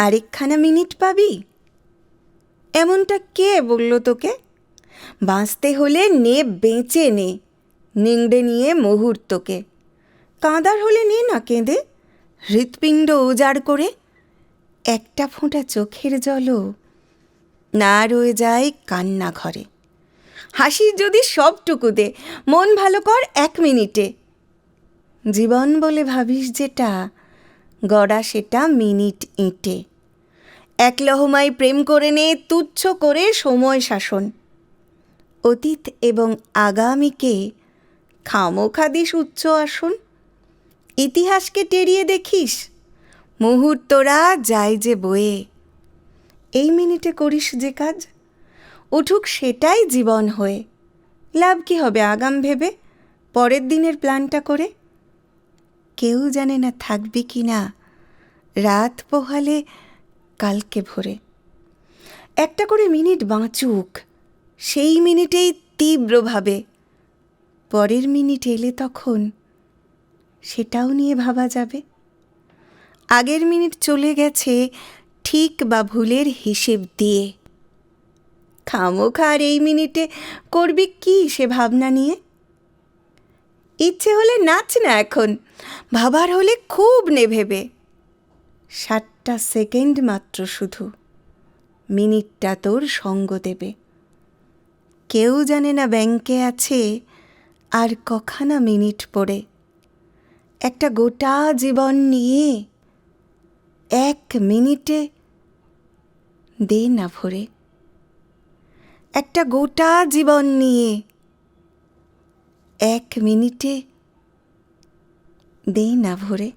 আরেকখানা minute পাবি? এমনটা কে বলল তোকে? বাঁচতে হলে নে, বেঁচে নে, নিংড়ে নিয়ে মুহূর্তকে কাঁদার হলে নে না কেঁদে, হৃৎপিণ্ড উজাড় করে। একটা ফোঁটা চোখের জলও না রয়ে যায় কান্না ঘরে হাসি যদি সবটুকু দে, মন ভালো কর এক মিনিটে। জীবন বলে ভাবিস যেটা গড়া সেটা মিনিট ইঁটে এক লহমায় প্রেম করে নে, তুচ্ছ করে সময় শাসন। অতীত এবং আগামীকে খামোখা দিস উচ্চ আসন। ইতিহাসকে টেরিয়ে দেখিস, মুহূর্তরা যায় যে বয়ে। এই মিনিটে করিস যে কাজ, উঠুক সেটাই জীবন হয়ে। লাভ কি হবে আগাম ভেবে, পরের দিনের প্ল্যানটা করে? কেউ জানে না থাকবি কি না। রাত পোহালে কালকে ভোরে। একটা করে মিনিট বাঁচুক। সেই মিনিটেই তীব্রভাবে পরের মিনিট এলে তখন সেটাও নিয়ে ভাবা যাবে। আগের মিনিট চলে গেছে ঠিক বা ভুলের হিসেব দিয়ে। খামোখার এই মিনিটে করবি কি সে ভাবনা নিয়ে? ইচ্ছে হলে নাচ না এখন। ভাবার হলে খুব নে ভেবে ষাটটা সেকেন্ড মাত্র শুধু। মিনিটটা তোর সঙ্গ দেবে। কেউ জানে না ব্যাংকে আছে আর কখানা মিনিট পড়ে। একটা গোটা জীবন নিয়ে এক মিনিটে দে না ভরে। একটা গোটা জীবন নিয়ে এক মিনিটে দেই না ভরে।